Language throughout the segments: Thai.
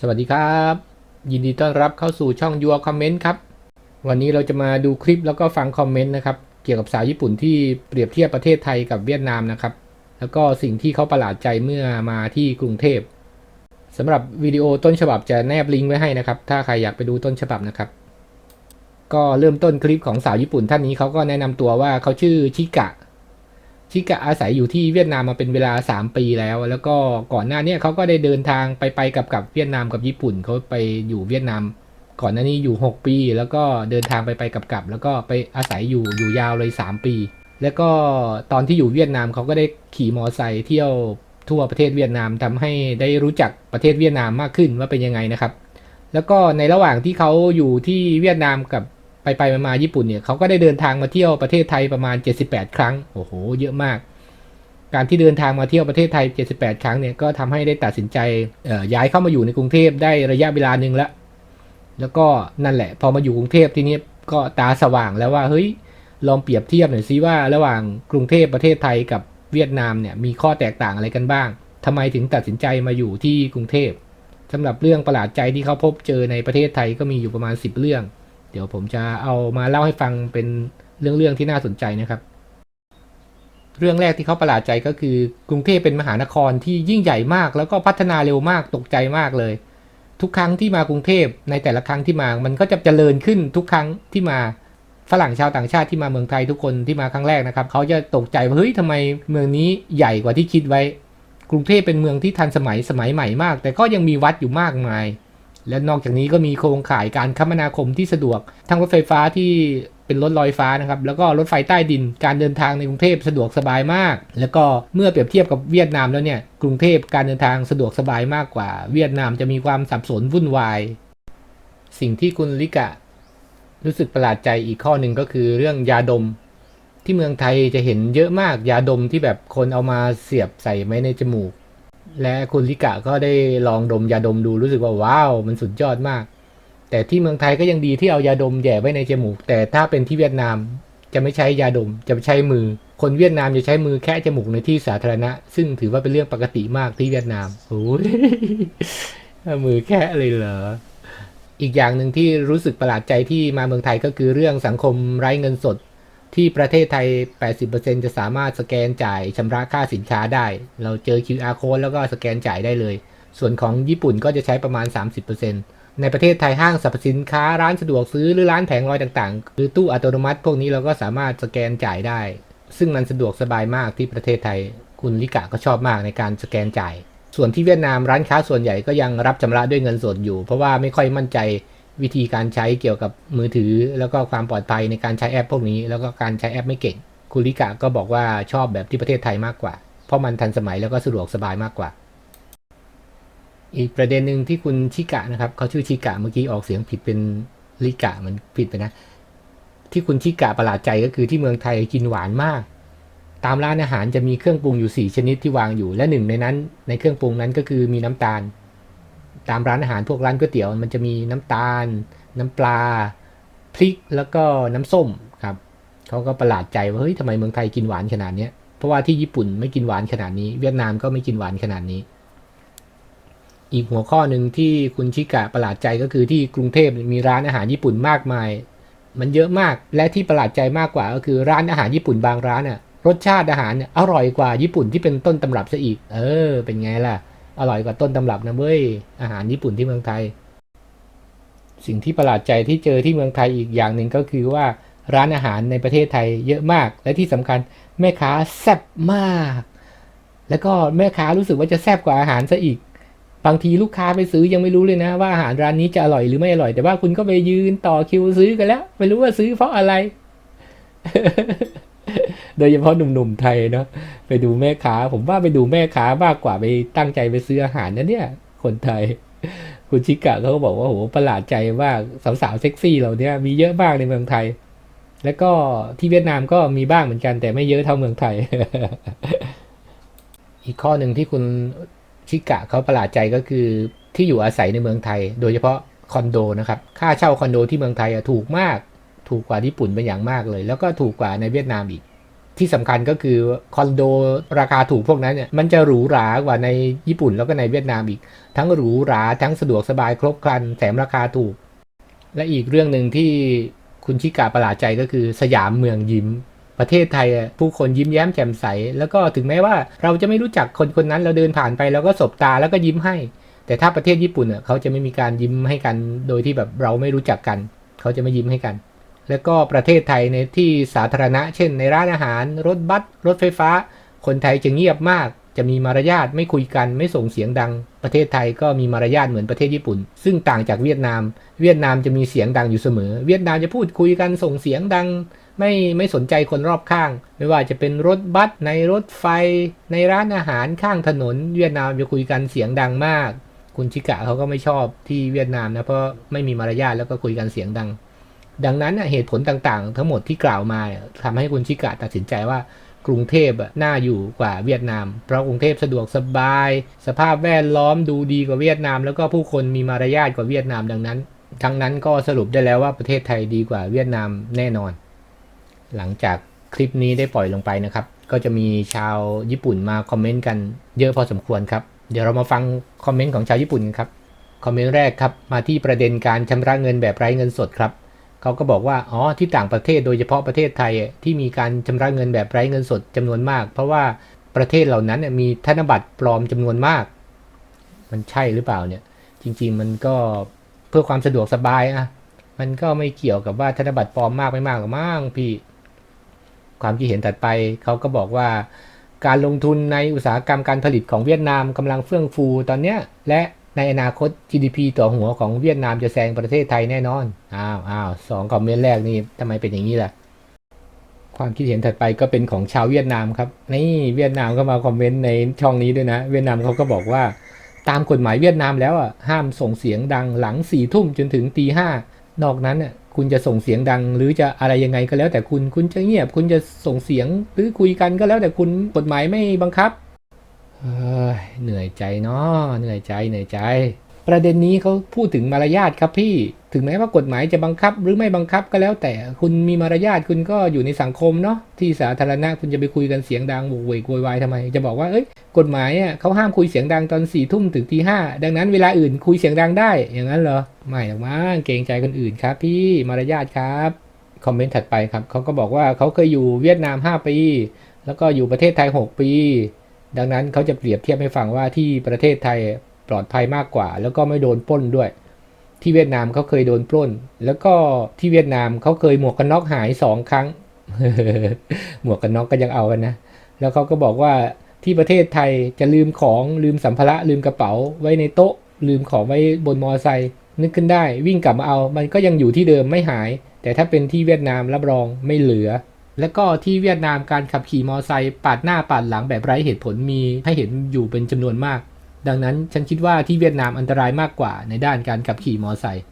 สวัสดีครับ ยินดีต้อนรับเข้าสู่ช่อง Your Comment ครับ วันนี้เราจะมาดูคลิปแล้วก็ฟังคอมเมนต์นะครับ เกี่ยวกับสาวญี่ปุ่นที่เปรียบเทียบประเทศไทยกับเวียดนามนะครับ แล้วก็สิ่งที่เขาประหลาดใจเมื่อมาที่กรุงเทพสำหรับวิดีโอต้นฉบับจะแนบลิงก์ไว้ให้นะครับ ถ้าใครอยากไปดูต้นฉบับนะครับ ก็เริ่มต้นคลิปของสาวญี่ปุ่นท่านนี้เขาก็แนะนำตัวว่าเขาชื่อชิกะ ชิกะอาศัยอยู่ที่เวียดนามมาเป็นเวลา 3 ปีแล้ว แล้วก็ก่อนหน้านี้เขาก็ได้เดินทางไปไปกับกับเวียดนามกับญี่ปุ่นเขาไปอยู่เวียดนาม ก่อนหน้านี้อยู่ 6 ปี แล้วก็เดินทางไปไปกับกับ แล้วก็ไปอาศัยอยู่อยู่ยาวเลย 3 ปี แล้วก็ตอนที่อยู่เวียดนามเขาก็ได้ขี่มอไซค์เที่ยวทั่วประเทศเวียดนามทำให้ได้รู้จักประเทศเวียดนามมากขึ้นว่าเป็นยังไงนะครับ แล้วก็ในระหว่างที่เขาอยู่ที่เวียดนามกับ ไปไปมาๆญี่ปุ่นเนี่ยเขาก็ได้เดินทางมาเที่ยวประเทศไทยประมาณ 78 ครั้ง โอ้โห เยอะมาก การที่เดินทางมาเที่ยวประเทศไทย 78 ครั้งเนี่ยก็ทำให้ได้ตัดสินใจย้ายเข้ามาอยู่ในกรุงเทพได้ระยะเวลาหนึ่งแล้ว แล้วก็นั่นแหละ พอมาอยู่กรุงเทพทีนี้ก็ตาสว่างแล้วว่าเฮ้ยลองเปรียบเทียบหน่อยซิว่าระหว่างกรุงเทพประเทศไทยกับเวียดนามเนี่ยมีข้อแตกต่างอะไรกันบ้างทำไมถึงตัดสินใจมาอยู่ที่กรุงเทพสำหรับเรื่องประหลาดใจที่เขาพบเจอในประเทศไทยก็มีอยู่ประมาณ 10 เรื่อง เดี๋ยวผมจะเอามาเล่าให้ฟังเป็นเรื่องๆที่น่าสนใจนะครับ เรื่องแรกที่เขาประหลาดใจก็คือกรุงเทพเป็นมหานครที่ยิ่งใหญ่มาก แล้วก็พัฒนาเร็วมากตกใจมากเลย ทุกครั้งที่มากรุงเทพในแต่ละครั้งที่มา มันก็จะเจริญขึ้นทุกครั้งที่มาฝรั่งชาวต่างชาติที่มาเมืองไทยทุกคนที่มาครั้งแรกนะครับเขาจะตกใจว่าเฮ้ยทำไมเมืองนี้ใหญ่กว่าที่คิดไว้ กรุงเทพเป็นเมืองที่ทันสมัยสมัยใหม่มาก แต่ก็ยังมีวัดอยู่มากมาย และนอกจากนี้ก็มีโครงข่ายการคมนาคมที่สะดวก ทั้งรถไฟฟ้าที่เป็นรถลอยฟ้านะครับ แล้วก็รถไฟใต้ดิน การเดินทางในกรุงเทพสะดวกสบายมาก แล้วก็เมื่อเปรียบเทียบกับเวียดนามแล้วเนี่ย กรุงเทพการเดินทางสะดวกสบายมากกว่า เวียดนามจะมีความสับสนวุ่นวาย สิ่งที่คุณลิกะ รู้สึกประหลาดใจอีกข้อหนึ่งก็คือเรื่องยาดม ที่เมืองไทยจะเห็นเยอะมากยาดมที่แบบคนเอามาเสียบใส่ไว้ในจมูก และคุณลิกะก็ได้ลองดมยาดมดูรู้สึกว่าว้าวมันสุดยอดมาก แต่ที่เมืองไทยก็ยังดีที่เอายาดมแย่ไว้ในจมูก แต่ถ้าเป็นที่เวียดนามจะไม่ใช้ยาดมจะใช้มือ คนเวียดนามจะใช้มือแค่จมูกในที่สาธารณะ ซึ่งถือว่าเป็นเรื่องปกติมากที่เวียดนามโอ้ยมือแค่เลยเหรออีกอย่างหนึ่งที่รู้สึกประหลาดใจที่มาเมืองไทยก็คือเรื่องสังคมไร้เงินสด ที่ประเทศไทย 80%จะสามารถสแกนจ่ายชำระค่าสินค้าได้ เราเจอ QR code แล้วก็สแกนจ่ายได้เลย ส่วนของญี่ปุ่นก็จะใช้ประมาณ 30%ในประเทศไทยห้างสรรพสินค้าร้านสะดวกซื้อหรือร้านแผงลอยต่างๆ หรือตู้อัตโนมัติ พวกนี้เราก็สามารถสแกนจ่ายได้ ซึ่งมันสะดวกสบายมากที่ประเทศไทย คุณลิกะก็ชอบมากในการสแกนจ่าย ส่วนที่เวียดนามร้านค้าส่วนใหญ่ก็ยังรับชำระด้วยเงินสดอยู่ เพราะว่าไม่ค่อยมั่นใจ วิธีการใช้เกี่ยวกับมือถือ แล้วก็ความปลอดภัยในการใช้แอป พวกนี้ แล้วก็การใช้แอปไม่เก่ง คุณลิกะก็บอกว่าชอบแบบที่ประเทศไทยมากกว่า เพราะมันทันสมัยแล้วก็สะดวกสบายมากกว่า อีกประเด็นหนึ่งที่คุณชิกะนะครับเขาชื่อชิกะเมื่อกี้ออกเสียงผิดเป็นลิกะมันผิดไปนะ ที่คุณชิกะประหลาดใจก็คือที่เมืองไทยกินหวานมาก ตามร้านอาหารจะมีเครื่องปรุงอยู่ 4 ชนิดที่วางอยู่ และหนึ่งในนั้นในเครื่องปรุงนั้นก็คือมีน้ำตาล ตามร้านอาหารพวกร้านก๋วยเตี๋ยวมันจะมีน้ำตาล น้ำปลา พริกแล้วก็น้ำส้มครับเขาก็ประหลาดใจว่าเฮ้ยทำไมเมืองไทยกินหวานขนาดนี้เพราะว่าที่ญี่ปุ่นไม่กินหวานขนาดนี้ เวียดนามก็ไม่กินหวานขนาดนี้ อีกหัวข้อหนึ่งที่คุณชิกะประหลาดใจก็คือที่กรุงเทพมีร้านอาหารญี่ปุ่นมากมาย มันเยอะมากและที่ประหลาดใจมากกว่าก็คือร้านอาหารญี่ปุ่นบางร้านน่ะรสชาติอาหารอร่อยกว่าญี่ปุ่นที่เป็นต้นตำรับซะอีก เออ เป็นไงล่ะ อร่อยกว่าต้นตำรับนะเว้ย อาหารญี่ปุ่นที่เมืองไทย สิ่งที่ประหลาดใจที่เจอที่เมืองไทยอีกอย่างหนึ่งก็คือว่าร้านอาหารในประเทศไทยเยอะมาก และที่สำคัญแม่ค้าแซ่บมาก แล้วก็แม่ค้ารู้สึกว่าจะแซ่บกว่าอาหารซะอีก บางทีลูกค้าไปซื้อยังไม่รู้เลยนะ ว่าอาหารร้านนี้จะอร่อยหรือไม่อร่อย แต่ว่าคุณก็ไปยืนต่อคิวซื้อกันแล้ว ไม่รู้ว่าซื้อเพราะอะไร โดยเฉพาะหนุ่มๆไทยเนาะไปดูแม่ค้า ผมว่าไปดูแม่ค้ามากกว่าไปตั้งใจไปซื้ออาหารนะเนี่ย คนไทย คุณชิกะเขาก็บอกว่าโหประหลาดใจว่าสาวๆเซ็กซี่เราเนี่ยมีเยอะมากในเมืองไทย แล้วก็ที่เวียดนามก็มีบ้างเหมือนกัน แต่ไม่เยอะเท่าเมืองไทย อีกข้อหนึ่งที่คุณชิกะเขาประหลาดใจก็คือที่อยู่อาศัยในเมืองไทย โดยเฉพาะคอนโดนะครับ ค่าเช่าคอนโดที่เมืองไทยอะถูกมาก ถูกกว่าญี่ปุ่นเป็นอย่างมากเลย แล้วก็ถูกกว่าในเวียดนามอีก ที่สำคัญก็คือคอนโดราคาถูกพวกนั้นเนี่ยมันจะหรูหรากว่าในญี่ปุ่นแล้วก็ในเวียดนามอีก ทั้งหรูหราทั้งสะดวกสบายครบครันแถมราคาถูก และอีกเรื่องหนึ่งที่คุณชิกาประหลาดใจก็คือสยามเมืองยิ้ม ประเทศไทยผู้คนยิ้มแย้มแจ่มใส แล้วก็ถึงแม้ว่าเราจะไม่รู้จักคนคนนั้นเราเดินผ่านไปแล้วก็สบตาแล้วก็ยิ้มให้ แต่ถ้าประเทศญี่ปุ่นอะเขาจะไม่มีการยิ้มให้กัน โดยที่แบบเราไม่รู้จักกัน เขาจะไม่ยิ้มให้กัน แล้วก็ประเทศไทยในที่สาธารณะ เช่นในร้านอาหาร รถบัสรถไฟฟ้า คนไทยจะเงียบมาก จะมีมารยาทไม่คุยกันไม่ส่งเสียงดัง ประเทศไทยก็มีมารยาทเหมือนประเทศญี่ปุ่น ซึ่งต่างจากเวียดนาม เวียดนามจะมีเสียงดังอยู่เสมอ เวียดนามจะพูดคุยกันส่งเสียงดัง ไม่ไม่สนใจคนรอบข้าง ไม่ว่าจะเป็นรถบัสในรถไฟ ในร้านอาหารข้างถนน เวียดนามจะคุยกันเสียงดังมาก คุณชิกะเขาก็ไม่ชอบที่เวียดนามนะเพราะไม่มีมารยาทแล้วก็คุยกันเสียงดัง ดังนั้นเหตุผลต่างๆ ทั้งหมดที่กล่าวมาเนี่ยทำให้คุณชิกะตัดสินใจว่ากรุงเทพน่าอยู่กว่าเวียดนาม เพราะกรุงเทพสะดวกสบาย สภาพแวดล้อมดูดีกว่าเวียดนาม แล้วก็ผู้คนมีมารยาทกว่าเวียดนามดังนั้น ทั้งนั้นก็สรุปได้แล้วว่าประเทศไทยดีกว่าเวียดนามแน่นอน หลังจากคลิปนี้ได้ปล่อยลงไปนะครับ ก็จะมีชาวญี่ปุ่นมาคอมเมนต์กันเยอะพอสมควรครับ เดี๋ยวเรามาฟังคอมเมนต์ของชาวญี่ปุ่นกันครับ คอมเมนต์แรกครับ มาที่ประเด็นการชำระเงินแบบไร้เงินสดครับ เขาก็บอกว่า อ๋อ ที่ต่างประเทศโดยเฉพาะประเทศไทยที่มีการชำระเงินแบบไร้เงินสดจำนวนมาก เพราะว่าประเทศเหล่านั้นมีธนบัตรปลอมจำนวนมาก มันใช่หรือเปล่าเนี่ย จริง ๆ มันก็เพื่อความสะดวกสบายอะมันก็ไม่เกี่ยวกับว่าธนบัตรปลอมมากไม่มากหรอกมั้งพี่ ความคิดเห็นถัดไป เขาก็บอกว่า การลงทุนในอุตสาหกรรมการผลิตของเวียดนามกำลังเฟื่องฟูตอนเนี้ยและ ในอนาคต GDP ต่อหัวของเวียดนามจะแซงประเทศไทยแน่นอน อ้าวอ้าวสองคอมเมนต์แรกนี่ทำไมเป็นอย่างนี้ล่ะ ความคิดเห็นถัดไปก็เป็นของชาวเวียดนามครับ นี่เวียดนามก็มาคอมเมนต์ในช่องนี้ด้วยนะ เวียดนามเขาก็บอกว่า ตามกฎหมายเวียดนามแล้วอะห้ามส่งเสียงดังหลังสี่ทุ่มจนถึงตีห้านอกนั้นอะคุณจะส่งเสียงดัง หรือจะอะไรยังไงก็แล้วแต่คุณคุณจะเงียบ คุณจะส่งเสียงหรือคุยกันก็แล้วแต่คุณกฎหมายไม่บังคับ เหนื่อยใจเนาะเหนื่อยใจเหนื่อยใจ ประเด็นนี้เขาพูดถึงมารยาทครับพี่ ถึงแม้ว่ากฎหมายจะบังคับหรือไม่บังคับก็แล้ว แต่คุณมีมารยาทคุณก็อยู่ในสังคมเนาะที่สาธารณะคุณจะไปคุยกันเสียงดังโวกเวกโวยวายทำไม จะบอกว่าเอ้ยกฎหมายอะเขาห้ามคุยเสียงดังตอนสี่ทุ่มถึงตีห้าดังนั้นเวลาอื่นคุยเสียงดังได้ อย่างนั้นเหรอไม่หรอกมั้งเกรงใจคนอื่นครับ พี่มารยาทครับคอมเมนต์ถัดไปครับเขาก็บอกว่าเขาเคยอยู่เวียดนาม 5 ปี แล้วก็อยู่ประเทศไทย 6 ปี ดังนั้นเขาจะเปรียบเทียบให้ฟังว่าที่ประเทศไทยปลอดภัยมากกว่า แล้วก็ไม่โดนปล้นด้วย ที่เวียดนามเขาเคยโดนปล้น แล้วก็ที่เวียดนามเขาเคยหมวกกันน็อกหายสองครั้ง หมวกกันน็อกก็ยังเอากันนะ แล้วเขาก็บอกว่าที่ประเทศไทยจะลืมของลืมสัมภาระลืมกระเป๋าไว้ในโต๊ะ ลืมของไว้บนมอเตอร์ไซค์นึกขึ้นได้วิ่งกลับมาเอา มันก็ยังอยู่ที่เดิมไม่หาย แต่ถ้าเป็นที่เวียดนามรับรองไม่เหลือ แล้วก็ที่เวียดนามการขับขี่มอเตอร์ไซค์ปาดหน้าปาดหลังแบบไร้เหตุผลมีให้เห็นอยู่เป็นจำนวนมาก ดังนั้นฉันคิดว่าที่เวียดนามอันตรายมากกว่าในด้านการขับขี่มอเตอร์ไซค์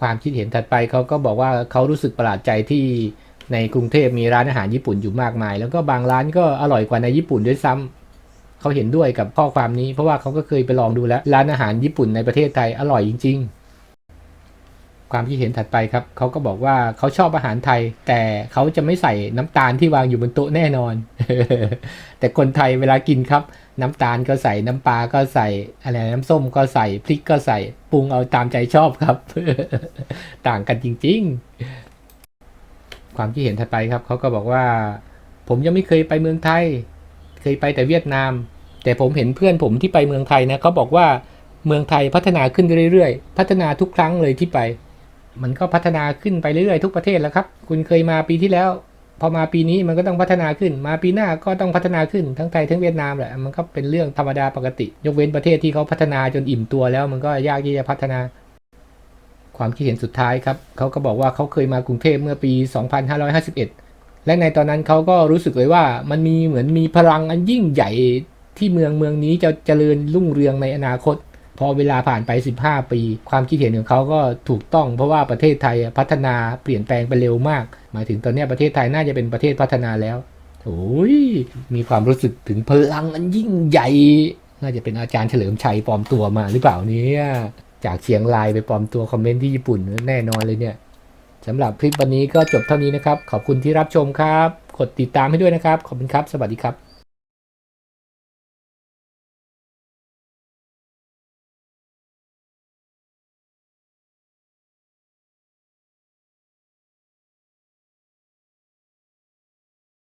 ความคิดเห็นถัดไปเขาก็บอกว่าเขารู้สึกประหลาดใจที่ในกรุงเทพมีร้านอาหารญี่ปุ่นอยู่มากมาย แล้วก็บางร้านก็อร่อยกว่าในญี่ปุ่นด้วยซ้ำเขาเห็นด้วยกับข้อความนี้เพราะว่าเขาก็เคยไปลองดูแล้วร้านอาหารญี่ปุ่นในประเทศไทยอร่อยจริง ๆ ความคิดเห็นถัดไปครับเขาก็บอกว่าเขาชอบอาหารไทย แต่เขาจะไม่ใส่น้ำตาลที่วางอยู่บนโต๊ะแน่นอน แต่คนไทยเวลากินครับ น้ำตาลก็ใส่น้ำปลาก็ใส่อะไรน้ำส้มก็ใส่พริกก็ใส่ปรุงเอาตามใจชอบครับ ต่างกันจริง ๆ ความคิดเห็นถัดไปครับเขาก็บอกว่า ผมยังไม่เคยไปเมืองไทย เคยไปแต่เวียดนาม แต่ผมเห็นเพื่อนผมที่ไปเมืองไทยนะเขาบอกว่าเมืองไทยพัฒนาขึ้นเรื่อยๆ พัฒนาทุกครั้งเลยที่ไป มันก็พัฒนาขึ้นไปเรื่อยๆทุกประเทศแล้วครับ คุณเคยมาปีที่แล้ว พอมาปีนี้มันก็ต้องพัฒนาขึ้น มาปีหน้าก็ต้องพัฒนาขึ้นทั้งไทยทั้งเวียดนามแหละ มันก็เป็นเรื่องธรรมดาปกติ ยกเว้นประเทศที่เขาพัฒนาจนอิ่มตัวแล้ว มันก็ยากที่จะพัฒนา ความคิดเห็นสุดท้ายครับเขาก็บอกว่าเขาเคยมากรุงเทพเมื่อปี 2551 และในตอนนั้นเขาก็รู้สึกเลยว่ามันมีเหมือนมีพลังอันยิ่งใหญ่ที่เมืองเมืองนี้จะเจริญรุ่งเรืองในอนาคต พอเวลาผ่านไป 15 ปี ความคิดเห็นของเขาก็ถูกต้อง เพราะว่าประเทศไทยพัฒนาเปลี่ยนแปลงไปเร็วมากหมายถึงตอนนี้ประเทศไทยน่าจะเป็นประเทศพัฒนาแล้วโอ้ยมีความรู้สึกถึงพลังอันยิ่งใหญ่ น่าจะเป็นอาจารย์เฉลิมชัยปลอมตัวมาหรือเปล่านี่ยจากเชียงรายไปปลอมตัวคอมเมนต์ที่ญี่ปุ่นแน่นอนเลยเนี่ยสำหรับคลิปวันนี้ก็จบเท่านี้นะครับ ขอบคุณที่รับชมครับ กดติดตามให้ด้วยนะครับ ขอบคุณครับ สวัสดีครับ